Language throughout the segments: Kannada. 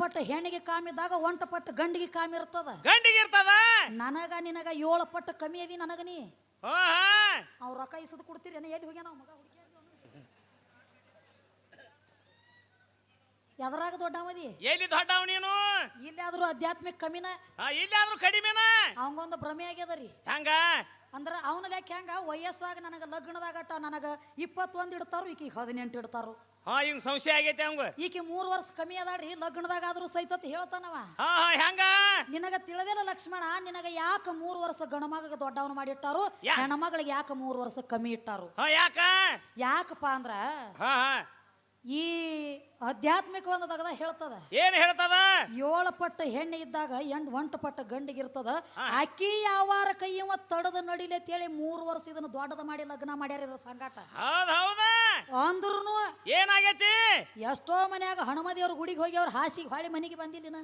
ಪಟ್ಟು ಹೆಣ್ಣಿಗೆ ಕಾಮಿದಾಗ ಒಂಟ ಪಟ್ಟು ಗಂಡಿಗೆ ಕಾಮಿ ಇರ್ತದ. ಗಂಡಿಗೆ ಇರ್ತದ? ನನಗ ನಿನಗ ಏಳು ಪಟ್ಟು ಕಮ್ಮಿ ಅದಿ ನನಗ ನೀ. ಅವ್ರ ರೊಕ್ಕ ಇಸದ್ ಕೊಡ್ತೀರಿ ಎಲ್ಲಿ ಹೋಗ್ಯಾನ ಅವ ಮಗ ಎದರಾಗ ದೊಡ್ಡವದಿ ಎಲ್ಲಿ ದೊಡ್ಡವ ನೀನು? ಇಲ್ಲಾದ್ರೂ ಆಧ್ಯಾತ್ಮಿಕ ಕಮ್ಮಿನ? ಹಾ ಇಲ್ಲಾದ್ರೂ ಕಡಿಮೆನ? ಅವಂಗೊಂದು ಭ್ರಮೆ ಆಗ್ಯದ ರೀ ಹಂಗ? ಅಂದ್ರ ಅವನ ಲೆಕ್ಕ ಹೆಂಗ? ವಯಸ್ಸಾಗ ನನಗ ಲಗ್ನದಾಗ ನನಗ ಇಪ್ಪತ್ತೊಂದು ಇಡ್ತಾರು ಈಕಿ ಹದಿನೆಂಟು ಇಡ್ತಾರು. ಹಾ ಹಿಂಗ್ ಸಂಶಯ ಆಗೈತೆ ಅವಂಗ. ಈಕೆ ಮೂರು ವರ್ಷ ಕಮ್ಮಿ ಅದಾಡ್ರಿ ಲಗ್ನದಾಗ ಆದ್ರೂ ಸಹಿತ ಹೇಳ್ತಾನವ. ಹಾ ಹಾ ಹೆಂಗ? ನಿನಗ ತಿಳಿದಿಲ್ಲ ಲಕ್ಷ್ಮಣ ನಿನಗ ಯಾಕ ಮೂರು ವರ್ಷ ಗಣಮಗ ದೊಡ್ಡವನ ಮಾಡಿ ಇಟ್ಟಾರು? ಹೆಣ್ಮಗಳಿಗೆ ಯಾಕ ಮೂರು ವರ್ಷ ಕಮ್ಮಿ ಇಟ್ಟಾರು? ಹಾ ಯಾಕ? ಯಾಕಪ್ಪ ಅಂದ್ರ ಹಾ ಹಾ. ಈ ಆಧ್ಯಾತ್ಮಿಕ ಒಂದು ತಗದ ಹೇಳ್ತದ. ಏನ್ ಹೇಳ್ತದ? ಏಳು ಪಟ್ಟ ಹೆಣ್ಣು ಇದ್ದಾಗ ಎಂಟು ಒಂಟು ಪಟ್ಟ ಗಂಡಿಗಿರ್ತದ ಅಕ್ಕಿ ಯಾವಾರ ಕೈಯವ ತಡದ ನಡಿಲೆ ತೇಳಿ ಮೂರು ವರ್ಷ ಇದನ್ನ ದೊಡ್ಡದ ಮಾಡಿ ಲಗ್ನ ಮಾಡ್ಯಾರ ಇದ್ರ ಸಂಗಾಟ. ಅಂದ್ರೂ ಏನಾಗೈತಿ? ಎಷ್ಟೋ ಮನ್ಯಾಗ ಹನುಮದೇವ್ರ ಗುಡಿಗೆ ಹೋಗಿ ಅವ್ರ ಹಾಸಿಗೆ ಹೊಳಿ ಮನೆಗೆ ಬಂದಿಲ್ಲ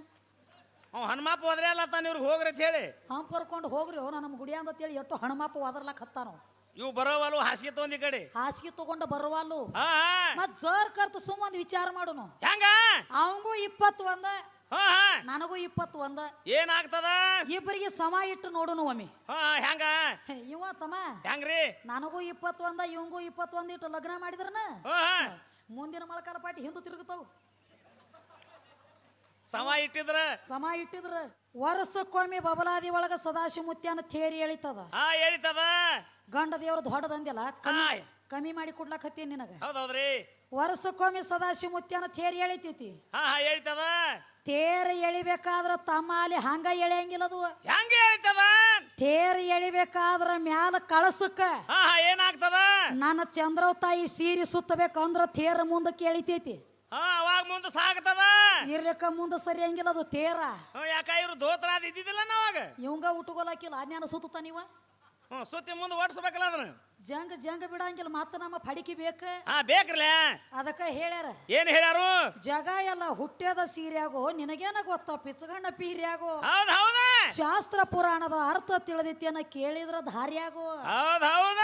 ಅವ್ ಹನುಮಪ್ಪ ಹೋದ್ರೆ ಅಲ್ಲ ತಾನು ಇವ್ರಿಗೆ ಹೋಗ್ರಿ ಅಂತ ಹೇಳಿ. ಹಂಪರ್ಕೊಂಡು ಹೋಗ್ರಿ ನಮ್ಮ ಗುಡಿ ಅಂತೇಳಿ ಎಷ್ಟು ಹನುಮಾಪ ಒದರ್ಲಕ್ ಹತ್ತಾನು ಇವು ಬರೋವಲ್ಲು ಹಾಸಿಗೆ ತಗೊಂಡ್ ಈ ಕಡೆ. ಹಾಸಿಗೆ ತಗೊಂಡ ಬರುವಲ್ಲು. ಹಾ ಮತ್ ಜರ್ ಕರ್ತ ಸುಮ್ಮಂದ ಒಂದು ವಿಚಾರ ಮಾಡುನು. ಹೆಂಗ? ಅವಂಗೂ ಇಪ್ಪತ್ ಒಂದ ಹಾ ಹಾ. ನನಗೂ ಇಪ್ಪತ್ತು ಒಂದ ಏನಾಗ್ತದ? ಇಬ್ಬರಿಗೆ ಸಮ ಇಟ್ಟು ನೋಡುನು ಒಮ್ಮೆ. ಹಾ ಹೆಂಗ? ಹೇ, ಇವ ತಮ್ಮ. ಹೆಂಗ್ರಿ? ನನಗೂ ಇಪ್ಪತ್ತೊಂದ ಇವಂಗೂ ಇಪ್ಪತ್ತೊಂದು ಇಟ್ಟು ಲಗ್ನ ಮಾಡಿದ್ರನ? ಹಾ ಹಾ. ಮುಂದಿನ ಮೊಳಕಾಲ ಪಾಟಿ ಹಿಂದೆ ತಿರುಗುತ್ತಾವು ಸಮ ಇಟ್ಟಿದ್ರ? ಸಮ ಇಟ್ಟಿದ್ರ. ವರ್ಷಕ್ಕೊಮ್ಮೆ ಬಬಲಾದಿ ಒಳಗ ಸದಾಶಿ ಮುತ್ಯಾನ ಥೇರಿ ಎಳಿತದ. ಹಾ ಹೇಳಿತದ ಗಂಡ ದೇವ್ರ ದೊಡ್ಡದಂದಿಲ್ಲ ಕಮ್ಮಿ ಮಾಡಿ ಕೊಡ್ಲಾಕ್ ಹತ್ತೀನಿ ನಿನಗ. ಹೌದೌದ್ರಿ. ವರ್ಷಕ್ಕೊಮ್ಮೆ ಸದಾಶಿ ಮುತ್ಯನ ತೇರಿ ಎಳಿತೈತಿ. ಹಾ ಹಾ ಹೇಳ್ತದ ತೇರ ಎಳಿಬೇಕಾದ್ರ ತಮ್ಮ ಅಲ್ಲಿ ಹಂಗ ಎಳೆಯಂಗಿಲ್ಲ ಅದು. ಹೆಂಗ ಹೇಳ್ತದ ತೇರ ಎಳಿಬೇಕಾದ್ರ ಮ್ಯಾಲ ಕಳಸಕ್ಕ. ಹಾ ಹಾ ಏನಾಗ್ತದ? ನನ್ನ ಚಂದ್ರವ್ ತಾಯಿ ಸೀರಿ ಸುತ್ತಬೇಕಂದ್ರ ತೇರ ಮುಂದಕ್ಕೆ ಎಳಿತೈತಿ. ಹಾ ಅವಾಗ ಮುಂದೆ ಸಾಗ್ತದ. ಇರ್ಲಿಕ್ಕ ಮುಂದೆ ಸರಿಯಂಗಿಲ್ಲ ಅದು ತೇರ. ಯಾಕ ಇವ್ರು ಧೋತ್ರ ಇದ್ದಿದ್ದಿಲ್ಲ ನಾವಾಗ? ಇವಂಗ ಉಟ್ಕೊಲಾಕಿಲ್ಲ ಅನ್ಯಾನ ಸುತ್ತ ನೀವ? ಹ್ಞೂ ಸುತ್ತಿ ಮುಂದೆ ಓಡಿಸ್ಬೇಕಲ್ಲ ಅದನ್ನ. ಜಂಗ ಜಂಗ ಬಿಡಂಗಿಲ್ಲ ಮತ್ತ ನಮ್ಮ ಪಡಿಕೆ ಬೇಕ? ಹಾ ಬೇಕ್ರಲ್ಲ ಅದಕ್ಕ ಹೇಳ್ಯಾರ. ಏನ್ ಹೇಳ್ಯಾರು? ಜಗ ಎಲ್ಲ ಹುಟ್ಟ್ಯದ ಸೀರ್ಯಾಗೋ ನಿನಗೇನ ಗೊತ್ತ? ಪಿಚ್ಚಗಣ್ಣ ಪೀರ್ಯಾಗೋ? ಹೌದ್ ಹೌದ. ಶಾಸ್ತ್ರ ಪುರಾಣದ ಅರ್ಥ ತಿಳಿದಿತ್ತೇನ ಕೇಳಿದ್ರ ದಾರ್ಯಾಗೋ ಹೌದ್ ಹೌದ.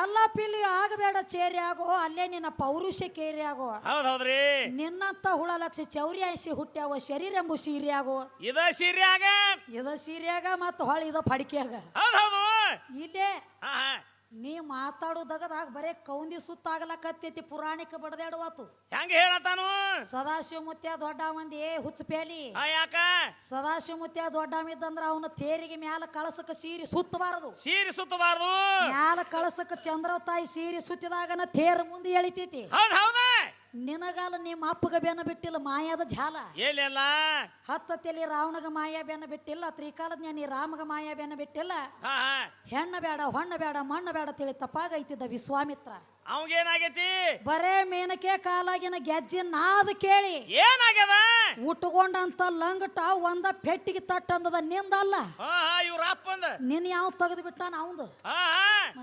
ಎಲ್ಲ ಪಿಲ್ಲಿ ಆಗಬೇಡ ಚೇರ್ಯಾಗೋ ಅಲ್ಲೇ ನಿನ್ನ ಪೌರುಷ ಕೇರ್ಯಾಗೋ? ಹೌದ್ ಹೌದ್ರಿ ನಿನ್ನಂತ ಹುಳ ಲಕ್ಷ ಚೌರ್ಯಾಸಿ ಹುಟ್ಟ್ಯಾವ ಶರೀರೆಂಬು ಸೀರ್ಯಾಗೋ? ಇದ ಸೀರ್ಯಾಗ. ಇದ ಸೀರ್ಯಾಗ ಮತ್ತ ಹೊಳ ಇದ ಪಡಿಕೆಯಾಗ ಹೌದ್ ಹೌದು. ಇಲ್ಲೇ. ಹಾ ಹಾ. ನೀ ಮಾತಾಡೋದಗದಾಗ ಬರೇ ಕೌಂದಿ ಸುತ್ತಾಗಲಕತ್ತೈತಿ ಪುರಾಣಿಕ ಬಡದಾಡುವಾತು ಹೆಂಗ ಹೇಳತಾನು ಸದಾಶಿವ ಮುತ್ಯ ದೊಡ್ಡ ಮಂದಿ ಹುಚ್ಚಪೇಲಿ ಹುಚ್ಚ ಪ್ಯಾಲಿ. ಯಾಕ? ಸದಾಶಿವ ಮುತ್ಯ ದೊಡ್ಡ ಇದ್ದಂದ್ರ ಅವನ ತೇರಿಗೆ ಮ್ಯಾಲ ಕಳಸಕ ಸೀರಿ ಸುತ್ತಬಾರದು. ಸೀರಿ ಸುತ್ತಬಾರದು? ಮ್ಯಾಲ ಕಳಸಕ ಚಂದ್ರ ತಾಯಿ ಸೀರಿ ಸುತ್ತಿದಾಗನ ತೇರ ಮುಂದೆ ಎಳಿತೈತಿ. ಹೌದ್ ಹೌದ. ನಿನಗಾಲ ನಿಮ್ಮ ಅಪ್ಪಗ ಬೆನ್ನ ಬಿಟ್ಟಿಲ್ಲ ಮಾಯಾದ ಝಾಲ. ಏನಿಲ್ಲ? ಹತ್ತತೆಲಿ ರಾವಣಗ ಮಾಯಾ ಬೆನ್ನ ಬಿಟ್ಟಿಲ್ಲ ತ್ರಿಕಾಲ ಜ್ಞಾನಿ ರಾಮಗ ಮಾಯಾ ಬೆನ್ನ ಬಿಟ್ಟಿಲ್ಲ. ಹೆಣ್ಣ ಬೇಡ ಹೊಣ್ಣ ಬೇಡ ಮಣ್ಣ ಬೇಡ ತಿಳಿ ತಪ್ಪಾಗೈತಿದ್ದ ವಿಶ್ವಾಮಿತ್ರ. ಅವಂಗೇನಾಗೈತಿ? ಬರೇ ಮೇನಕೆ ಕಾಲಾಗಿನ ಗೆಜ್ಜೆ ನಾದ ಕೇಳಿ. ಏನಾಗ್ಯದ? ಉಟ್ಕೊಂಡಂತ ಲಂಗಟ ಒಂದ ಪೆಟ್ಟಿಗೆ ತಟ್ಟಂದದ ನಿಂದಲ್ಲ. ಇವ್ರ ಅಪ್ಪಂದ. ನಿನ್ನ ಯಾವ ತೆಗೆದು ಬಿಟ್ಟಾನ ಅವಂದು?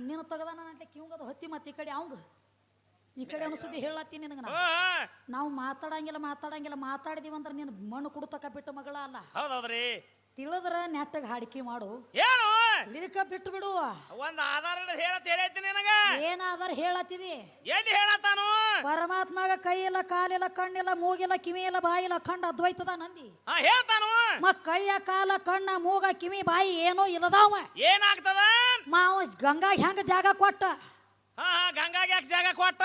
ನಿನ್ನ ತೆಗದಾನ ಹೊತ್ತಿ ಮತ್ತೆ ಈ ಕಡೆ ಅವಂಗ? ಈ ಕಡೆ ಅವನ ಸುದ್ದಿ ಹೇಳತ್ತೀನಿ ನಿನಗ ನಾ ನಾವು ಮಾತಾಡಂಗಿಲ್ಲ ಮಾತಾಡಂಗಿಲ್ಲ ಮಾತಾಡಿದೀವಿ ಅಂದ್ರೆ ನೀನು ಮಣ್ಣು ಕುಡ್ತಕ ಬಿಟ್ಟು ಮಗಳ ಅಲ್ಲ. ಹೌದೌದ್ರಿ. ತಿಳಿದ್ರ ನೆಟ್ಟಗೆ ಹಾಡಿಕೆ ಮಾಡು. ಏನು? ಲಿರಿಕ ಬಿಟ್ಟು ಬಿಡು. ಒಂದ್ ಆಧಾರ ಹೇಳತ್ ಹೇಳೈತಿ ನಿನಗ. ಆಧಾರ ಹೇಳತ್ತಿದಿ? ಎಲ್ಲಿ ಹೇಳತ್ತಾನು? ಪರಮಾತ್ಮಗ ಕೈ ಇಲ್ಲ ಕಾಲಿಲ್ಲ ಕಣ್ಣಿಲ್ಲ ಮೂಗಿಲ್ಲ ಕಿವಿ ಇಲ್ಲ ಬಾಯಿ ಇಲ್ಲ ಕಂಡ ಅದ್ವೈತದ ನಂದಿ? ಹಾ ಹೇಳ್ತಾನು. ಮ ಕೈಯ ಕಾಲ ಕಣ್ಣ ಮೂಗ ಕಿವಿ ಬಾಯಿ ಏನೋ ಇಲ್ಲದಾವ. ಏನಾಗ್ತದ? ಮಾವ ಗಂಗಾ ಹೆಂಗ ಜಾಗ ಕೊಟ್ಟ? ಹಾ ಹಾ ಗಂಗಾಗೆ ಯಾಕೆ ಜಾಗ ಕೊಟ್ಟ?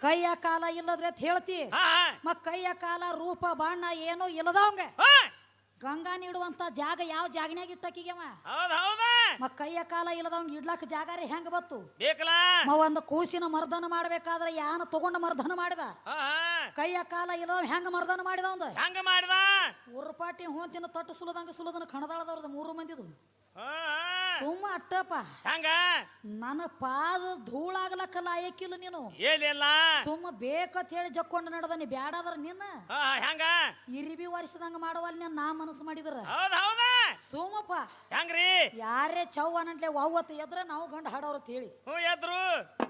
ಕೈಯ ಕಾಲ ಇಲ್ಲದ್ರೆ ಅಂತ ಹೇಳ್ತಿ. ಹಾ ಹಾ. ಮ ಕೈಯ ಕಾಲ ರೂಪ ಬಣ್ಣ ಏನೋ ಇಲ್ಲದವಂಗ. ಹಾ. ಗಂಗಾ ನೀಡುವಂತ ಜಾಗ ಯಾವ ಜಾಗನ್ಯಾಗ ಇಟ್ಟಕ್ಕಿಗೆವ ಹೌದ್. ಕೈಯ ಕಾಲ ಇಲ್ಲದವಂಗ ಇಡ್ಲಾಕ ಜಾಗಾರಿ ಹೆಂಗ ಬತ್ತು ಬೇಕಲ್ಲ? ಒಂದು ಕೂಸಿನ ಮರ್ದನ ಮಾಡ್ಬೇಕಾದ್ರೆ ಯಾನ ತಗೊಂಡ ಮರ್ದನ ಮಾಡಿದ? ಕೈಯ ಕಾಲ ಇಲ್ಲದವ್ ಹೆಂಗ ಮರ್ದನ ಮಾಡಿದ ಒಂದ್ ಹೆಂಗ ಮಾಡಿದ? ಉರ್ಪಾಟಿ ಹೋಂತಿನ ತಟ್ಟು ಸುಲದಂಗ ಸುಲದನ ಕಣದಾಳದವ್ರದ ಮೂರು ಮಂದಿದು. ಸುಮ್ಮ ಅಟ್ಟಪ್ಪ. ಹಂಗ? ನನ್ನ ಪಾದ ಧೂಳಾಗ್ಲಕ್ಕ ಲಾಯಕ್ಕಿಲ್ಲ ನೀನು. ಏನಿಲ್ಲ ಸುಮ್ಮ ಬೇಕತ್ ಹೇಳಿ ಜಕ್ಕೊಂಡು ನಡೆದ ನೀ ಬ್ಯಾಡಾದ್ರ ನಿನ್ನ. ಹಂಗ? ಇರಿಬಿ ವರ್ಷದಂಗ ಮಾಡುವಲ್ಲಿ ನೀನ್ ನಾ ಮನಸ್ಸು ಮಾಡಿದ್ರ. ಹೌದ್ ಹೌದ. ಸುಮ್ಮಪ್ಪ. ಹೆಂಗ್ರಿ? ಯಾರೇ ಚೌ ಅನ್ನಂಟ್ಲೆ ವಾವತ್ತು ಎದ್ರ ನಾವು ಗಂಡ ಹಾಡೋರು ಅಂತ ಹೇಳಿ. ಹ್ಞೂ ಎದ್ರು?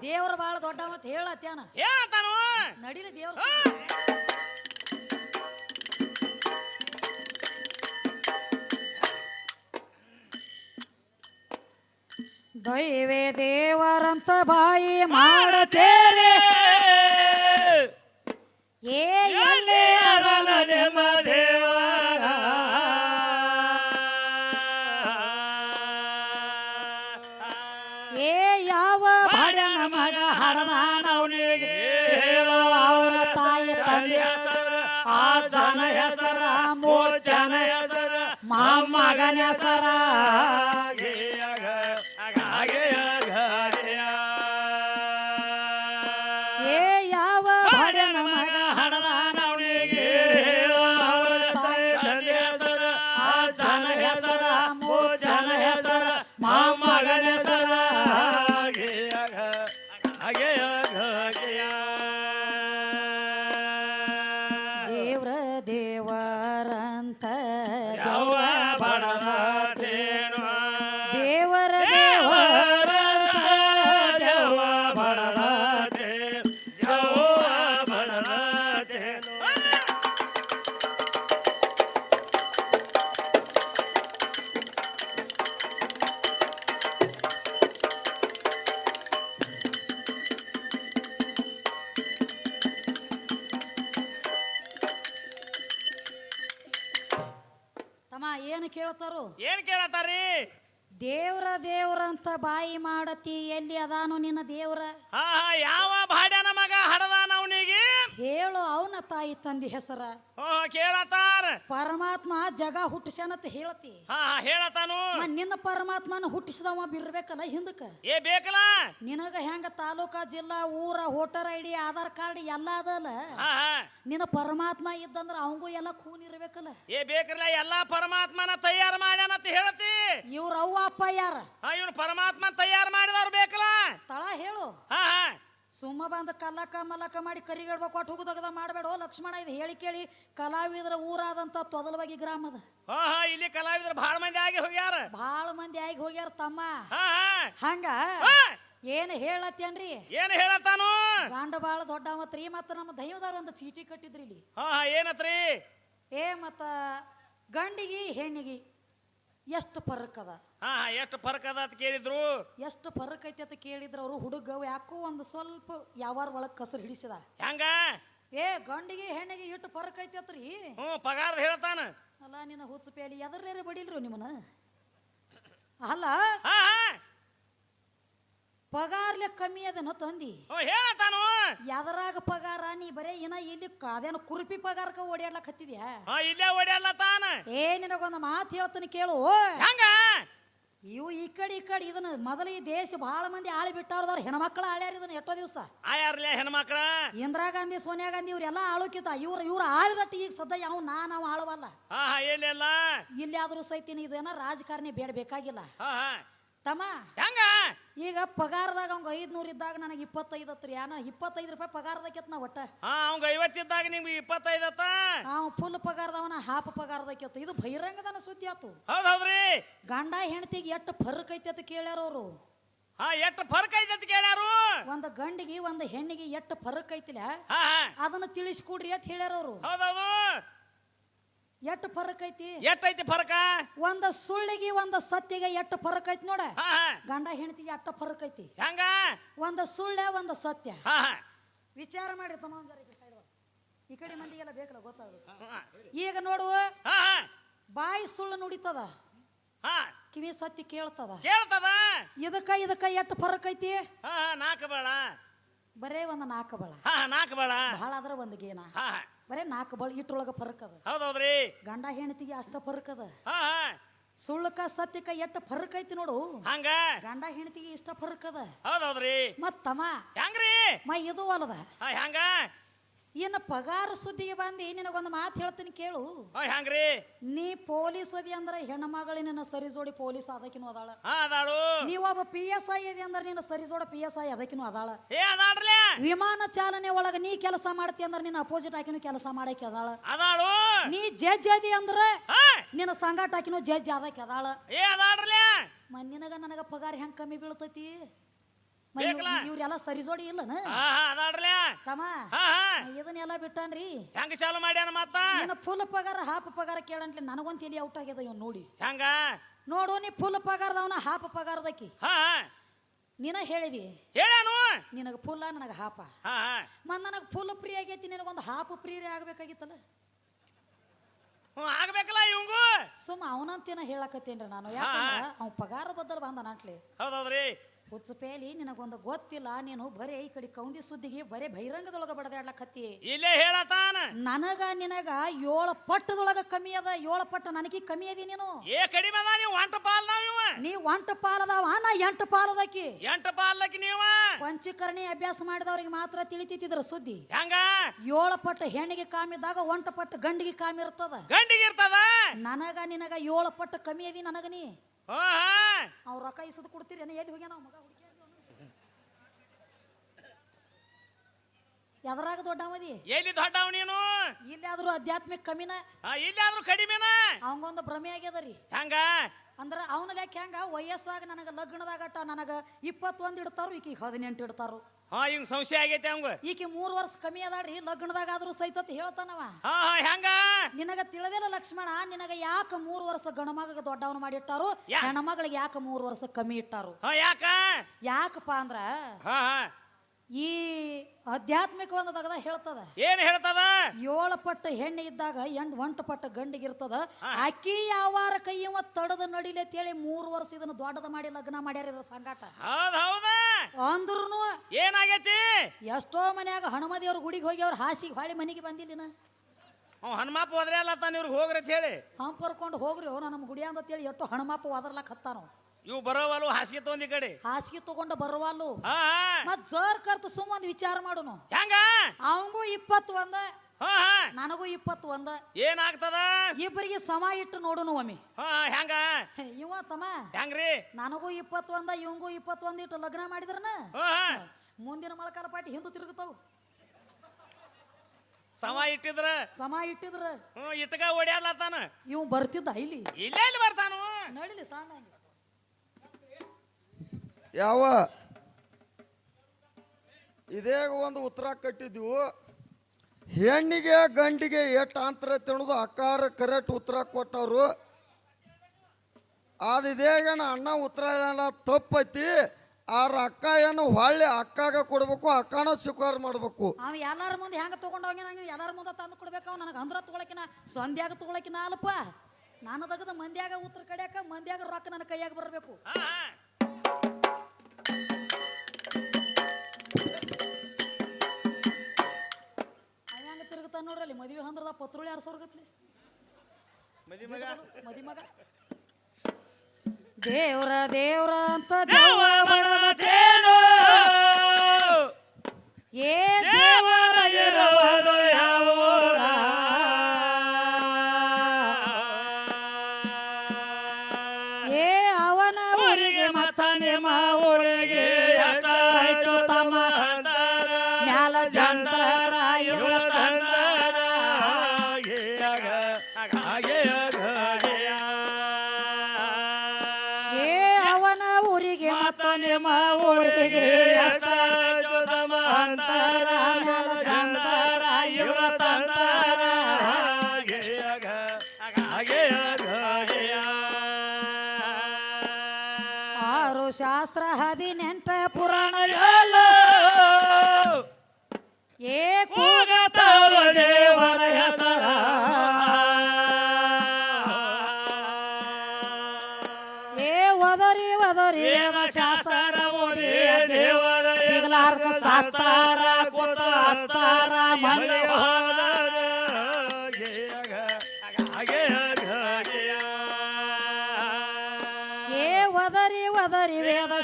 ದೇವ್ರ ಬಾಳ ದೊಡ್ಡ ಅಂತ ಹೇಳತ್ಯಾನ. ಹೇಳತ್ತಾನು ನಡಿಲಿ ದೇವ್ರ. ದೈವೇ ದೇವರಂತ ಬಾಯಿ ಮಾಡತೇರೆ ಏ ಎಲ್ಲೇ ಅದನ ಹೆಸರ ಮುಚ್ಚನ ಹೆಸರ ಮೊಮ್ಮಗನ ಹೆಸರ ಏ ಯಾವ ಬಡನ ಮಗ ಹಡದಾನ ಅವನಿಗೆ ಜನ ಹೆಸರ ಮುಚ್ಚನ ಹೆಸರ ಮೊಮ್ಮಗನ ಹೆಸರ ಕೇಳ್ತಾರು? ಏನ್ ಕೇಳತಾರಿ ದೇವ್ರ ಅಂತ ಬಾಯಿ ಮಾಡತಿ ಎಲ್ಲಿ ಅದಾನು ನಿನ್ನ ದೇವ್ರ? ಹಾ ಹಾ ಯಾವ ಬಾಡ್ಯನ ಮಗ ಹಡದಾನ ಅವನಿಗೆ ಹೇಳು ಅವನ ತಾಯಿ ತಂದಿ ಹೆಸರ? ಕೇಳತಾರ ಪರಮಾತ್ಮ ಜಗ ಹುಟ್ಟಿಸ್ಯಾನಂತ ಹೇಳ್ತಿ. ಹೇಳತಾನು ನಿನ್ನ ಪರಮಾತ್ಮನ ಹುಟ್ಟಿಸಿದವ ಬಿರ್ಬೇಕಲ್ಲ ಹಿಂದಕ್ಕ? ಏ ಬೇಕಲ್ಲ. ನಿನಗ ಹೆಂಗ ತಾಲೂಕಾ ಜಿಲ್ಲಾ ಊರ ವೋಟರ್ ಐಡಿ ಡಿ ಆಧಾರ್ ಕಾರ್ಡ್ ಎಲ್ಲ ಅದಲ್ಲ? ನಿನ್ನ ಪರಮಾತ್ಮ ಇದ್ದಂದ್ರ ಅವಂಗೂ ಎಲ್ಲ ಖೂನ್ ಇರ್ಬೇಕಲ್ಲ? ಏ ಬೇಕಲ್ಲ ಎಲ್ಲಾ ಪರಮಾತ್ಮನ ತಯಾರು ಮಾಡ್ಯಾನಂತ ಹೇಳ್ತಿ. ಇವ್ರ ಅವ್ವ ಅಪ್ಪ ಯಾರ? ಹಾ ಇವನು ಪರಮಾತ್ಮ ತಯಾರು ಮಾಡಿದವ್ರು ಬೇಕಲ್ಲ. ತಳ ಹೇಳು. ಹಾ. ಸುಮ್ಮ ಬಂದು ಕಲ್ಲಕ ಮಲಕ ಮಾಡಿ ಕರಿಗಡ್ಬ ಕೊಟ್ಟು ಹೋಗುದಗದ ಮಾಡಬೇಡ. ಲಕ್ಷ್ಮಣ ಇದು ಹೇಳಿ ಕೇಳಿ ಕಲಾವಿದರ ಊರಾದಂತ ತೊದಲವಾಗಿ ಗ್ರಾಮದ ಇಲ್ಲಿ ಕಲಾವಿದರು ಬಹಳ ಮಂದಿ ಆಗಿ ಹೋಗ್ಯಾರ. ಬಹಳ ಮಂದಿ ಆಗಿ ಹೋಗ್ಯಾರ ತಮ್ಮ. ಹಂಗ ಏನು ಹೇಳತ್ತೇನ್ರಿ? ಏನ್ ಹೇಳತ್ತಾನು? ಗಂಡ ಬಾಳ ದೊಡ್ಡವತ್ರಿ ಮತ್ತ ನಮ್ಮ ದೈವದವ್ರ ಒಂದು ಚೀಟಿ ಕಟ್ಟಿದ್ರಿ ಇಲ್ಲಿ. ಏನತ್ರಿ? ಏ ಮತ್ತ ಗಂಡಿಗೆ ಹೆಣ್ಣಿಗೆ ಎಷ್ಟು ಫರಕ್ ಅದ? ಹಾ ಎಷ್ಟು ಫರ್ಕ್ ಅದ ಅಂತ ಕೇಳಿದ್ರು. ಎಷ್ಟು ಫರಕ್ ಐತಿ ಅಂತ ಕೇಳಿದ್ರ ಅವರು ಹುಡುಗ ಯಾಕೋ ಒಂದು ಸ್ವಲ್ಪ ಯಾವಾರ ಒಳಗ್ ಕಸರ್ ಹಿಡಿಸಿದ. ಹೆಂಗ? ಏ ಗಂಡಿಗೆ ಹೆಣ್ಣಿಗೆ ಇಟ್ಟು ಫರಕ್ ಐತಿ ಅತ್ರಿ. ಹ್ಞೂ ಪಗಾರ ಹೇಳ್ತಾನ. ಅಲ್ಲ ನಿನ್ನ ಹುಚ್ಚು ಪೇಲಿ ಎದರ್ಲೇರೆ ಬಡಿಲ್ರು ನಿಮ್ಮನ್ನ? ಅಲ್ಲ ಪಗಾರ್ಲೆ ಕಮ್ಮಿ ಅದನ್ನ ತಂದಿ. ಎದರಾಗ ಪಗಾರ ನೀ ಬರೇ ಇನ್ನ ಇಲ್ಲಿ ಕ- ಅದೇನು ಕುರುಪಿ ಪಗಾರಕ ಓಡಾಡ್ಲಕ್ ಹತ್ತಿದ್ಯಾ? ಹಾ ಇಲ್ಲೇ ಓಡ್ಯಾಡ್ಲತ್ತಾನ. ಏ ನಿನಗೊಂದು ಮಾತು ಹೇಳ್ತೀನಿ ಕೇಳು. ಹೆಂಗ? ಇವು ಈ ಕಡೆ ಈ ಕಡೆ ಇದನ್ನ ಮೊದಲ ಈ ದೇಶ ಬಹಳ ಮಂದಿ ಆಳಿ ಬಿಟ್ಟಾರ್ದವ್ರು ಹೆಣ್ಮಕ್ಳು ಆಳ್ಯಾರ ಇದನ್ನ ಎಷ್ಟೋ ದಿವಸ. ಆಯಾರ್ಲೆ ಹೆಣ್ಮಕ್ಳ? ಇಂದಿರಾ ಗಾಂಧಿ ಸೋನಿಯಾ ಗಾಂಧಿ ಇವ್ರೆಲ್ಲ ಆಳುಕಿತ ಇವ್ರ ಇವ್ರ ಆಳಿದಟ್ಟು ಈಗ ಸದ್ಯ ಯಾವ ನಾ ನಾವು ಆಳವಲ್ಲ. ಹಾ ಇಲ್ಲಿ ಆದ್ರೂ ಸೈತಿನ ಇದೇನ ರಾಜಕಾರಣಿ ಬೇಡ ಬೇಕಾಗಿಲ್ಲ. ಹಾ ಹಾ. ತಮ್ಮ. ಹೆಂಗ? ಈಗ ಪಗಾರದಾಗ ಅವಂಗ ಐದ್ನೂರು ಇದ್ದಾಗ ನನಗೆ ಇಪ್ಪತ್ತೈದು ಹತ್ರಿ ಯಾನ ಇಪ್ಪತ್ತೈದು ರೂಪಾಯಿ ಪಗಾರದಕ್ಕೆ ನಾ ಒಟ್ಟ. ಹಾ ಅವಂಗ ಐವತ್ತಿದ್ದಾಗ ನಿಮ್ಗೆ ಇಪ್ಪತ್ತೈದತ್ತ ಅವ್ ಫುಲ್ ಪಗಾರದವನ ಹಾಫ್ ಪಗಾರದಕ್ಕೆ ಇದು ಬಹಿರಂಗದನ ಸುದ್ದಿ ಆತು. ಹೌದ್ ಹೌದ್ರಿ ಗಂಡ ಹೆಂಡತಿಗೆ ಎಷ್ಟು ಫರ್ಕ್ ಐತಿ ಅಂತ ಕೇಳ್ಯಾರ ಅವರು. ಹಾ ಎಷ್ಟು ಫರ್ಕ್ ಐತೆ ಅಂತ ಕೇಳ್ಯಾರು? ಒಂದು ಗಂಡಿಗೆ ಒಂದು ಹೆಣ್ಣಿಗೆ ಎಷ್ಟು ಫರ್ಕ್ ಐತಿಲ್ಲ. ಅದನ್ನ ತಿಳಿಸ್ಕೊಡ್ರಿ ಅಂತ ಹೇಳ್ಯಾರ ಅವರು. ಹೌದೌದು ಎಷ್ಟು ಫರಕ್ ಐತಿ? ಎಟ್ಟೈತಿ ಫರಕ? ಒಂದ ಸುಳ್ಳಿಗೆ ಒಂದ ಸತ್ಯಗೆ ಎಷ್ಟು ಫರಕ್ ಐತಿ ನೋಡ. ಗಂಡ ಹೆಂಡತಿಗೆ ಎಟ್ಟ ಫರಕ್ ಐತಿ? ಹೆಂಗ? ಒಂದ ಸುಳ್ಳೆ ಒಂದ ಸತ್ಯ. ವಿಚಾರ ಮಾಡಿ ತಮ್ಮ ಈ ಕಡೆ. ಮಂದಿಗೆಲ್ಲ ಬೇಕಲ್ಲ ಗೊತ್ತಾಗ ಈಗ ನೋಡು. ಹಾ ಹಾ. ಬಾಯಿ ಸುಳ್ಳು ನುಡಿತದ? ಕಿವಿ ಸತ್ಯ ಕೇಳ್ತದ? ಕೇಳ್ತದ? ಇದಕ್ಕ ಇದಕ್ಕ ಎಷ್ಟು ಫರಕ್ ಐತಿ? ನಾಲ್ಕು ಬೇಡ ಬರೇ ಒಂದ ನಾಲ್ಕು ಬಳ. ನಾಲ್ಕು ಬೇಡ ಬಹಳ ಆದ್ರ ಒಂದ್ ಗೇನ. ಬರೇ ನಾಲ್ಕು ಬಳ ಇಟ್ಟೊಳಗ ಫರಕ್ ಅದ ಹೌದೌದ್ರಿ. ಗಂಡ ಹೆಂಡತಿಗೆ ಅಷ್ಟ ಫರಕ್ ಅದ ಹಾ ಹಾ. ಸುಳ್ಳಕ ಸತ್ಯಕ ಎಟ್ಟ ಫರಕ್ ಐತಿ ನೋಡು. ಹಂಗ? ಗಂಡ ಹೆಂಡತಿಗೆ ಇಷ್ಟ ಫರಕ್ ಅದ ಹೌದೌದ್ರಿ. ಮತ್ತಮ್ಮ ಹೆಂಗ್ರಿ? ಮೈ ಇದು ಅಲ್ಲದ ಹಾ ಹೆಂಗ? ಇನ್ನು ಪಗಾರ ಸುದ್ದಿಗೆ ಬಂದು ನಿನಗೊಂದು ಮಾತು ಹೇಳ್ತೀನಿ ಕೇಳು. ಹಾ ಹೆಂಗ್ರಿ? ನೀ ಪೊಲೀಸ್ ಅದಿ ಅಂದ್ರೆ ನಿನ್ನ ಸರಿ ಜೋಡಿ ಪೊಲೀಸ್ ಅದಕ್ಕಿನೂ ಅದಾಳ. ಅದಾಳು. ನೀವೊಬ್ಬ ಪಿ ಎಸ್ ಐ ಅದಿ ಅಂದ್ರೆ ನಿನ್ನ ಸರಿ ಜೋಡ ಪಿ ಎಸ್ ಐ ಅದಕ್ಕಿನೂ ಅದಾಳ ವಿಮಾನ ಚಾಲನೆ ಒಳಗ ನೀ ಕೆಲಸ ಮಾಡ್ತಿ ಅಂದ್ರೆ ನಿನ್ನ ಅಪೋಸಿಟ್ ಹಾಕಿನೂ ಕೆಲಸ ಮಾಡಕ್ಕೆ ಅದಾಳ. ಅದಾಳು. ನೀ ಜಜ್ ಅದಿ ಅಂದ್ರೆ ನಿನ್ನ ಸಂಗಾಟ ಹಾಕಿನೂ ಜಡ್ಜ್ ಅದಕ್ಕೆ ಅದಾಳ ಮನ್ನಿನಗ ನನಗ ಪಗಾರ ಹೆಂಗ್ ಕಮ್ಮಿ ಬೀಳ್ತೈತಿ? ಬೇಕಲ್ಲ? ಇವ್ರೆಲ್ಲ ಸರಿ ಜೋಡಿ ಇಲ್ಲನ? ಹಾ ಹಾ ಅದಾಡ್ಲೆ? ತಮ್ಮ ಹಾ ಹಾ. ಇದನ್ನೆಲ್ಲ ಬಿಟ್ಟಾನ್ರಿ? ಹೆಂಗ ಚಾಲು ಮಾಡ್ಯಾನ ಮತ್ತ? ಫುಲ್ ಪಗಾರ ಹಾಫ್ ಪಗಾರ ಕೇಳಂಟ್ಲಿ ನನಗೊಂದು ತಲೆ ಔಟ್ ಆಗ್ಯದ ಇವ್ ನೋಡಿ. ಹೆಂಗ? ನೋಡು ನೀ ಫುಲ್ ಪಗಾರದವನ ಹಾಫ್ ಪಗಾರದಕ್ಕಿ. ಹಾ ನೀನ ಹೇಳಿದಿ? ಹೇಳ್ಯಾನು ನಿನಗೆ ಫುಲ್ಲ ನನಗೆ ಹಾಪ. ಹಾ ಹಾ. ನನಗೆ ಫುಲ್ ಫ್ರೀ ಆಗೈತಿ ನಿನಗೊಂದು ಹಾಫ್ ಫ್ರೀ ಆಗ್ಬೇಕಾಗಿತ್ತಲ್ಲ? ಹ್ಞೂ ಆಗ್ಬೇಕಲ್ಲ ಇವಂಗು? ಸುಮ್ಮ ಅವನಂತೇನ ಹೇಳಕತ್ತೇನ್ರಿ ನಾನು. ಯಾಕಂದ್ರ ಅವ್ನ ಪಗಾರ ಬದ್ದಲ್ ಬಂದ ನಾಟ್ಲಿ ಹೌದೌದ್ರಿ. ಹುಚ್ಚಪೇಲಿ ನಿನಗೊಂದು ಗೊತ್ತಿಲ್ಲ ನೀನು ಬರೇ ಈ ಕಡೆ ಕೌಂದಿ ಸುದ್ದಿಗೆ ಬರೇ ಬಹಿರಂಗದೊಳಗ ಬಡದಾಡ್ಲಕತ್ತಿ. ಇಲ್ಲೇ ಹೇಳತಾನ. ನನಗ ನಿನಗ ಏಳು ಪಟ್ಟದೊಳಗ ಕಮ್ಮಿ ಅದ ಏಳು ಪಟ್ಟ ನನಗೆ ಕಮ್ಮಿ ಅದಿ ನೀನು. ಏ ಕಡಿಮೆ ಅದ ನೀವು ಒಂಟ ಪಾಲ್ ನಾವಿವ ನೀ ಒಂಟ ಪಾಲದವ ನಾ ಎಂಟು ಪಾಲದಕಿ. ಎಂಟು ಪಾಲಕ್ಕೆ ನೀವ. ಪಂಚಕರಣಿ ಅಭ್ಯಾಸ ಮಾಡಿದವ್ರಿಗೆ ಮಾತ್ರ ತಿಳಿತಿದ್ರ ಸುದ್ದಿ. ಹೆಂಗ? ಏಳು ಪಟ್ಟ ಹೆಣ್ಣಿಗೆ ಕಾಮಿದಾಗ ಒಂಟ ಪಟ್ಟ ಗಂಡಿಗೆ ಕಾಮಿ ಇರ್ತದ. ಗಂಡಿಗೆ ಇರ್ತದ? ನನಗ ನಿನಗ ಏಳು ಪಟ್ಟ ಕಮ್ಮಿ ಅದಿ ನನಗ ನೀ. ಅವ್ರ ರೊಕ್ಕ ಇಸದ್ ಕೊಡ್ತೀರಿ ಎಲ್ಲಿ ಹೋಗ್ಯಾನ ಅವ್ ಮಗ ಎದರಾಗ ದೊಡ್ಡವದಿ? ಎಲ್ಲಿ ದೊಡ್ಡವ ನೀನು? ಇಲ್ಲಾದ್ರೂ ಆಧ್ಯಾತ್ಮಿಕ ಕಮ್ಮಿನ ಹಾ ಇಲ್ಲಾದ್ರೂ ಕಡಿಮೆನ? ಅವಂಗೊಂದು ಭ್ರಮೆ ಆಗ್ಯದ ಹಂಗ? ಹೆಂಗ ಅಂದ್ರ ಅವನ ಲೆಕ್ಕ ಹೆಂಗ? ವಯಸ್ಸಾಗ ನನಗ ಲಗ್ನದಾಗಟ ನನಗ ಇಪ್ಪತ್ತೊಂದು ಇಡ್ತಾರು ಈಕಿಗೆ ಹದಿನೆಂಟು ಇಡ್ತಾರು. ಹಾ ಹಿಂಗ್ ಸಂಶಯ ಆಗೈತೆ ಅವಂಗ. ಈಕೆ ಮೂರು ವರ್ಷ ಕಮ್ಮಿ ಅದಾಡ್ರಿ ಲಗ್ನದಾಗ ಆದ್ರೂ ಸಹಿತ ಹೇಳ್ತಾನವ. ಹಾ ಹಾ ಹೆಂಗ? ನಿನಗ ತಿಳಿದಿಲ್ಲ ಲಕ್ಷ್ಮಣ ನಿನಗ ಯಾಕ ಮೂರು ವರ್ಷ ಗಣಮಗ ದೊಡ್ಡವನ ಮಾಡಿ ಇಟ್ಟಾರು ಹೆಣ್ಮಗಳಿಗೆ ಯಾಕ ಮೂರು ವರ್ಷ ಕಮ್ಮಿ ಇಟ್ಟಾರು? ಯಾಕ? ಯಾಕಪ್ಪ ಅಂದ್ರ ಈ ಆಧ್ಯಾತ್ಮಿಕ ಒಂದು ತಗದ ಹೇಳ್ತದ. ಏನ್ ಹೇಳ್ತದ? ಏಳು ಪಟ್ಟು ಹೆಣ್ಣು ಇದ್ದಾಗ ಎಂಟು ಒಂಟು ಪಟ್ಟು ಗಂಡಿಗಿರ್ತದ ಅಕ್ಕಿ ಯಾವಾರ ಕೈಯವ ತಡದ ನಡಿಲೆ ಅಂತೇಳಿ ಮೂರು ವರ್ಷ ಇದನ್ನ ದೊಡ್ಡದ ಮಾಡಿ ಲಗ್ನ ಮಾಡ್ಯಾರ ಇದ್ರ ಸಂಗಾಟ. ಅಂದ್ರೂ ಏನಾಗೈತಿ? ಎಷ್ಟೋ ಮನ್ಯಾಗ ಹನುಮದೇವ್ರ ಗುಡಿಗೆ ಹೋಗಿ ಅವ್ರ ಹಾಸಿಗೆ ಹೊಳಿ ಮನೆಗೆ ಬಂದಿಲ್ಲ ಅವ್ ಹನುಮಪ್ಪ ಹೋದ್ರೆ ತಾನು ಇವ್ರಿಗೆ ಹೋಗ್ರಿ ಅಂತ ಹೇಳಿ. ಹಂಪರ್ಕೊಂಡು ಹೋಗ್ರಿ ನಮ್ಮ ಗುಡಿ ಅಂತೇಳಿ ಎಷ್ಟು ಹನುಮಪ್ಪ ಒದರ್ಲಕ್ ಹತ್ತಾನು ಇವು ಬರೋವಾಲು ಹಾಸಿಗೆ ತಗೊಂಡ್ ಈ ಕಡೆ. ಹಾಸಿಗೆ ತಗೊಂಡು ಬರುವಲ್ಲು. ಹಾ ಮತ್ ಜೋರ್ ಕರ್ತು ಸುಮ್ಮ ಒಂದು ವಿಚಾರ ಮಾಡುನು. ಹೆಂಗ? ಅವಂಗೂ ಇಪ್ಪತ್ತು ಒಂದ. ಹಾ ಹಾ. ನನಗೂ ಇಪ್ಪತ್ತು ಒಂದ. ಏನಾಗ್ತದ? ಇಬ್ಬರಿಗೆ ಸಮ ಇಟ್ಟು ನೋಡುನು ಒಮ್ಮೆ. ಹಾ ಹೆಂಗ? ಹೇ, ಇವ ತಮ್ಮ. ಹೆಂಗ್ರಿ? ನನಗೂ ಇಪ್ಪತ್ತೊಂದ ಇವಂಗೂ ಇಪ್ಪತ್ತೊಂದು ಇಟ್ಟು ಲಗ್ನ ಮಾಡಿದ್ರನ? ಹಾ ಹಾ. ಮುಂದಿನ ಮೊಳಕಾಲ ಪಾಟಿ ಹಿಂದೆ ತಿರುಗುತ್ತಾವು ಸಮ ಇಟ್ಟಿದ್ರ? ಸಮ ಇಟ್ಟಿದ್ರ. ಹ್ಮ್ ಇಟ್ಕ ಓಡ್ಯಾಡ್ಲತ್ತಾನ. ಇವ್ ಬರ್ತಿದ್ದ ಇಲ್ಲಿ. ಇಲ್ಲೇ ಇಲ್ಲಿ ಬರ್ತಾನು? ನಡಿಲಿ ಸಣ್ಣ ಯಾವ? ಇದೇ ಒಂದು ಉತ್ತರ ಕಟ್ಟಿದ್ವು ಹೆಣ್ಣಿಗೆ ಗಂಡಿಗೆ ಎಷ್ಟು ಅಂತರ ತಿನ್ನೋದು ಅಕಾರ ಕರೆಕ್ಟ್ ಉತ್ತರ ಕೊಟ್ಟವ್ರು. ಅದು ಇದೇಗಣ ಅಣ್ಣ ಉತ್ತರ ತಪ್ಪೈತಿ. ಆರ ಅಕ್ಕ ಏನು ಹೊಳ್ಳಿ ಅಕ್ಕಾಗ ಕೊಡ್ಬೇಕು ಅಕ್ಕನ ಸ್ವೀಕಾರ ಮಾಡ್ಬೇಕು. ಅವ ಎಲ್ಲಾರ ಮುಂದೆ ಹೆಂಗ ತಗೊಂಡೋಗಿ ನಂಗೆ ಎಲ್ಲಾರ ಮುಂದೆ ತಂದು ಕೊಡ್ಬೇಕು. ಅವ್ ನನಗೆ ಅಂದ್ರ ತಗೊಳಕಿನ ಸಂಧ್ಯಾಗ ತಗೊಳಕಿನ ಅಲ್ಪ. ನಾನು ತಗದ ಮಂದ್ಯಾಗ ಉತ್ತರ ಕಡೆಯಕ ಮಂದ್ಯಾಗ ರೊಕ್ಕ ನನ್ನ ಕೈಯಾಗ ಬರಬೇಕು. ಹೆಂಗ ತಿರುಗುತ್ತಾನ ನೋಡ್ರಲ್ಲಿ? ಮದುವೆ ಹಂದ್ರದ ಪತ್ರುಳಿ ಆರು ಸಾವಿರ ಗತ್ಲಿ. ಮದಿ ಮಗ? ಮದಿ ಮಗ? ದೇವ್ರ ದೇವ್ರ.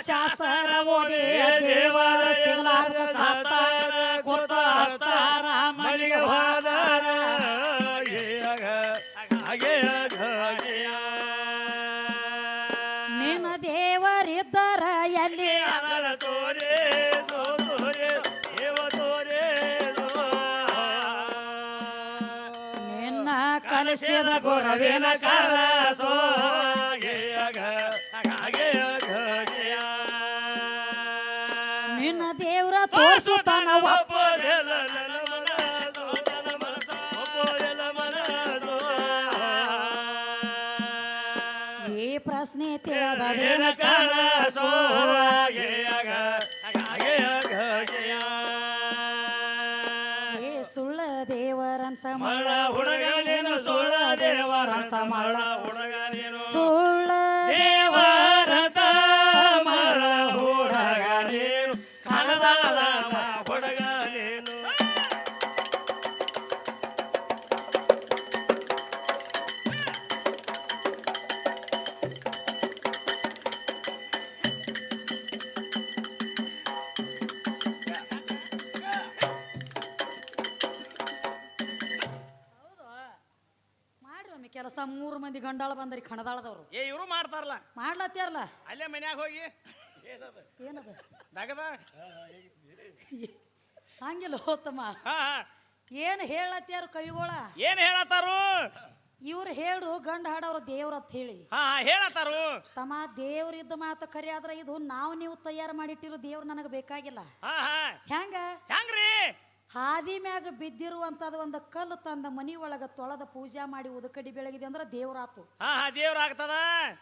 ಶಾಸ್ತ್ರ ಓದಿ ದೇವರ ಸಿಗಲಾರ್ದ ಸಾತಾರ ಕೊತ ಹತ್ತಾರ ಮಳಿಗ ಹಾಗೆಯಾಗ ನಿನ್ನ ದೇವರಿದ್ದರ ಎಲ್ಲಿ ತೋರೆ ತೋರೆ ದೇವ ತೋರೆ ಸೋ. ನಿನ್ನ ಕಲಿಸಿದ ಗುರವಿನ ಗುರವಿನ ಕರಸೋ. ಏ ಸುಳ್ಳ ದೇವರಂತ ಮಳ ಹುಡುಗ ನೀನು ಸುಳ್ಳ ದೇವರಂತ ಮಳ ಗಂಡಾಳ ಬಂದ್ರಿ ಕಣದಾಳದವ್ರು ಏ ಇವರು ಮಾಡ್ತಾರಲ್ಲ. ಮಾಡ್ಲತ್ತಾರಲ್ಲ ಅಲ್ಲೇ ಮನ್ಯಾಗ ಹೋಗಿ. ಏನದ? ಏನದ? ದಗದ ಹಂಗಿಲ್ಲ ಹೋತಮ್ಮ. ಹಾ ಹಾ. ಏನು ಹೇಳತ್ಯಾರ ಕವಿಗೋಳ? ಏನ್ ಹೇಳತ್ತಾರು? ಇವ್ರು ಹೇಳ್ರು ಗಂಡ ಹಾಡವ್ರು ದೇವ್ರ ಅಂತ ಹೇಳಿ. ಹಾ ಹಾ ಹೇಳತ್ತಾರು. ತಮ್ಮ ದೇವ್ರಿದ್ದ ಮಾತು ಕರಿ ಆದ್ರೆ ಇದು ನಾವು ನೀವು ತಯಾರು ಮಾಡಿಟ್ಟಿರೋ ದೇವ್ರು ನನಗೆ ಬೇಕಾಗಿಲ್ಲ. ಹಾ ಹಾ. ಹೆಂಗ? ಹೆಂಗ್ರಿ? ಹಾದಿ ಮ್ಯಾಗ ಬಿದ್ದಿರುವಂತದ ಒಂದು ಕಲ್ಲು ತಂದ ಮನಿ ಒಳಗ ತೊಳೆದ ಪೂಜಾ ಮಾಡಿ ಉದಕಡಿ ಬೆಳಗಿದೆ ಅಂದ್ರೆ ದೇವರಾತು. ಹಾ ಹಾ ದೇವ್ರ ಆಗ್ತದ?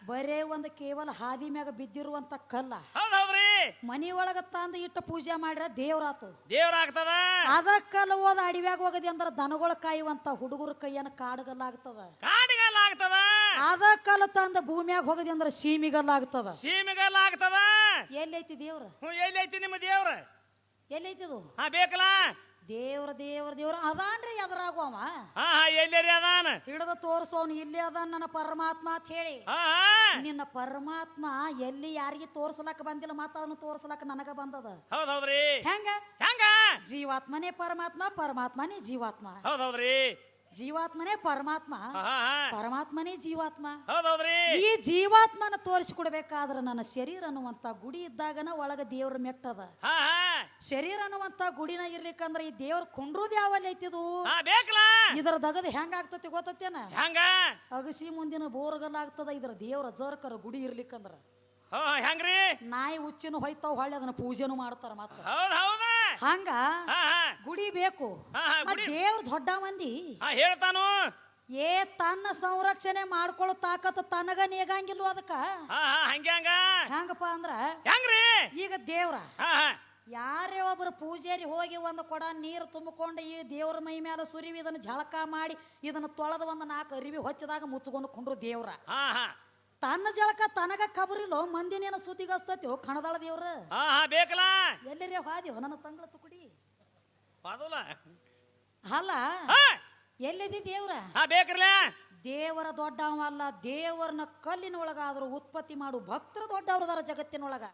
ಬರೇ ಒಂದು ಕೇವಲ ಹಾದಿ ಮ್ಯಾಗ ಬಿದ್ದಿರುವಂತ ಕಲ್ಲ. ಹೌದ್ ಹೌದ್ರಿ ಮನಿ ಒಳಗ ತಂದು ಇಟ್ಟು ಪೂಜೆ ಮಾಡ್ರ ದೇವರಾತು. ದೇವ್ರ ಆಗ್ತದ? ಅದ ಕಲ್ಲು ಹೋದ ಅಡಿವ್ಯಾಗ ಹೋಗದಿ ಅಂದ್ರೆ ದನಗಳ ಕಾಯುವಂತ ಹುಡುಗರ ಕೈಯನ್ನು ಕಾಡುಗಲ್ಲಾಗ್ತದ. ಕಾಡಿಗೆಲ್ಲ ಆಗ್ತದ ಅದ ಕಲ್ಲು ತಂದ ಭೂಮಿಯಾಗ ಹೋಗದಿ ಅಂದ್ರೆ ಸೀಮಿಗಲ್ಲಾಗ್ತದ. ಸೀಮಿಗಲ್ಲಾಗ್ತದ? ಆಗ್ತದ ಎಲ್ಲೈತಿ ದೇವ್ರ? ಹ್ಞೂ ಎಲ್ಲಿ ಐತಿ ನಿಮ್ಮ ದೇವ್ರ? ಎಲ್ಲೈತಿದು? ಹಾ ಬೇಕಲ್ಲ? ದೇವ್ರ ದೇವ್ರ ದೇವ್ರ ಅದಾನ್ರಿ ಎದರಾಗು ಅವ ಹಾ ಹಾ ಎಲ್ಲೇರಿ ಅದಾನ? ಹಿಡಿದು ತೋರ್ಸೋನು ಇಲ್ಲಿ ಅದಾನ ನನ್ನ ಪರಮಾತ್ಮ ಅಂತ ಹೇಳಿ. ಹಾ ಹಾ. ನಿನ್ನ ಪರಮಾತ್ಮ ಎಲ್ಲಿ ಯಾರಿಗೆ ತೋರ್ಸಲಕ್ಕ ಬಂದಿಲ್ಲ ಮತ್ತ ಅವನು ತೋರ್ಸಲಕ್ಕ ನನಗ ಬಂದದ. ಹೌದ್ ಹೌದ್ರಿ. ಹೆಂಗ? ಹೆಂಗ? ಜೀವಾತ್ಮನೇ ಪರಮಾತ್ಮ ಪರಮಾತ್ಮನೇ ಜೀವಾತ್ಮ. ಹೌದ್ ಹೌದ್ರಿ. ಜೀವಾತ್ಮನೇ ಪರಮಾತ್ಮ. ಪರಮಾತ್ಮನೇ ಜೀವಾತ್ಮ. ಈ ಜೀವಾತ್ಮನ ತೋರಿಸಿಕೊಡ್ಬೇಕಾದ್ರ ನನ್ನ ಶರೀರ ಅನ್ನುವಂತ ಗುಡಿ ಇದ್ದಾಗನ ಒಳಗ ದೇವ್ರ ಮೆಟ್ಟದ. ಶರೀರ ಅನ್ನುವಂತ ಗುಡಿನ ಇರ್ಲಿಕ್ಕಂದ್ರ ಈ ದೇವ್ರ ಕೊಂಡ್ರೂದ್ ಯಾವಲ್ಲಿ ಐತಿದು? ಇದರ ದಗದ ಹೆಂಗ ಆಗ್ತತಿ ಗೊತ್ತೇನ ಹೆಂಗ? ಅಗಸಿ ಮುಂದಿನ ಬೋರ್ಗಲ್ ಆಗ್ತದ ಇದ್ರ ದೇವ್ರ ಜರ್ಕರ ಗುಡಿ ಇರ್ಲಿಕ್ಕಂದ್ರ. ಹೆಂಗ್ರಿ? ನಾಯಿ ಹುಚ್ಚಿನ ಹೋಯ್ತಾವ ಹೊಳ್ಳಿ ಅದನ್ನ ಪೂಜೆನು ಮಾಡ್ತಾರ ಮಾತ್ರ ಹಂಗ ಹಾ ಗುಡಿ ಬೇಕು. ಹಾ, ಹಾ, ಮತ್ತ್ ಗುಡಿ. ದೇವ್ರ ದೊಡ್ಡ ಮಂದಿ. ಹಾ ಹೇಳ್ತಾನು. ಏ ತನ್ನ ಸಂರಕ್ಷಣೆ ಮಾಡ್ಕೊಳ್ಳೋ ತಾಕತ್ ತನಗ ನೇಗಂಗಿಲ್ವ ಅದಕ್ಕ? ಹಾ ಹಾ ಹಂಗೆ ಹಂಗ. ಹೆಂಗಪ್ಪ ಅಂದ್ರ ಹೆಂಗ್ರಿ? ಈಗ ದೇವ್ರ. ಹಾ ಹಾ. ಯಾರೇ ಒಬ್ರು ಪೂಜಾರಿ ಹೋಗಿ ಒಂದು ಕೊಡ ನೀರು ತುಂಬಿಕೊಂಡು ಈ ದೇವ್ರ ಮೈ ಮೇಲೆ ಸುರಿವಿ ಇದನ್ನ ಝಳಕ ಮಾಡಿ ಇದನ್ನ ತೊಳೆದು ಒಂದು ನಾಲ್ಕು ಅರಿವಿ ಹೊಚ್ಚದಾಗ ಮುಚ್ಕೊಂಡು ಕುಂಡ್ರು ದೇವ್ರ. ಹಾ ಹಾ. ತನ್ನ ಜಳಕ ತನಗ ಕಬರಿಲ್ಲೋ ಮಂದಿನೇನ ಸುದ್ದಿಗಸ್ತೈತೋ ಕಣದಾಳ ದೇವ್ರ? ಹಾ ಹಾ ಬೇಕಲ್ಲ? ಎಲ್ಲರೇ ಹಾದಿವ ನನ್ನ ತಂಗಳ ತುಕುಡಿ ಅಲ್ಲ ಎಲ್ಲಿದಿ ದೇವ್ರ? ಹಾ ಬೇಕ್ರಲ್ಲ ದೇವರ ದೊಡ್ಡವಲ್ಲ ದೇವರನ್ನ ಕಲ್ಲಿನ ಒಳಗಾದ್ರೂ ಉತ್ಪತ್ತಿ ಮಾಡು ಭಕ್ತರ ದೊಡ್ಡವ್ರದಾರ ಜಗತ್ತಿನೊಳಗ.